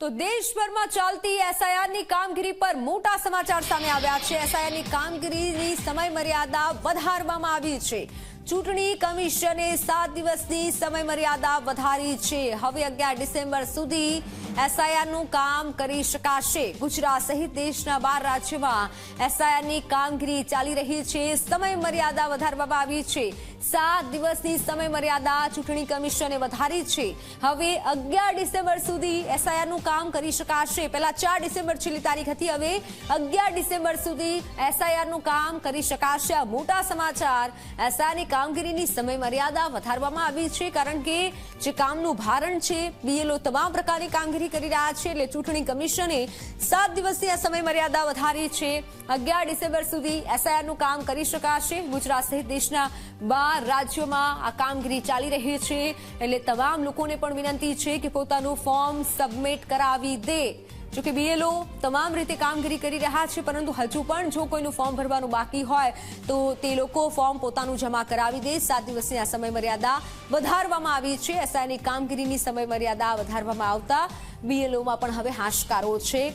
તો દેશભરમાં ચાલતી એસઆઈઆરની કામગીરી પર મોટા સમાચાર સામે આવ્યા છે. એસઆઈઆરની કામગીરીની સમયમર્યાદા વધારવામાં આવી છે. ચૂંટણી કમિશને સાત દિવસની સમયમર્યાદા વધારી છે. હવે અગિયાર ડિસેમ્બર સુધી એસઆઈઆરનું કામ કરી શકાશે. ગુજરાત સહિત દેશના બાર રાજ્યોમાં એસઆઈઆરની કામગીરી ચાલી રહી છે. સમય મર્યાદા વધારવામાં આવી છે. સાત દિવસની સમય મર્યાદા ચૂંટણી કમિશને વધારી છે. હવે અગિયાર ડિસેમ્બર સુધી એસઆઈઆરનું કામ કરી શકાશે. પહેલા ચાર ડિસેમ્બર છેલ્લી તારીખ હતી. હવે અગિયાર ડિસેમ્બર સુધી એસઆઈઆરનું કામ કરી શકાશે. આ મોટા સમાચાર એસઆઈઆરની કામગીરીની સમય મર્યાદા વધારવામાં આવી છે. કારણ કે જે કામનું ભારણ છે બીએલઓ તમામ પ્રકારની કામગીરી કરી રહ્યા છે એટલે ચૂંટણી કમિશને સાત દિવસની આ સમય મર્યાદા વધારી છે. અગિયાર ડિસેમ્બર સુધી એસઆઈઆરનું કામ કરી શકાશે. ગુજરાત સહિત દેશના બાર રાજ્યોમાં આ કામગીરી ચાલી રહી છે. એટલે તમામ લોકોને પણ વિનંતી છે કે પોતાનું ફોર્મ સબમિટ કરાવી દે. જોકે બીએલઓ તમામ રીતે કામગીરી કરી રહ્યા છે, પરંતુ હજુ પણ જો કોઈનું ફોર્મ ભરવાનું બાકી હોય, તો તે લોકો ફોર્મ પોતાનું જમા કરાવી દે. સાત દિવસની આ સમય મર્યાદા વધારવામાં આવી છે. એસઆઈની કામગીરીની સમય મર્યાદા વધારવામાં આવતા બીએલઓમાં પણ હવે હાશકારો છે.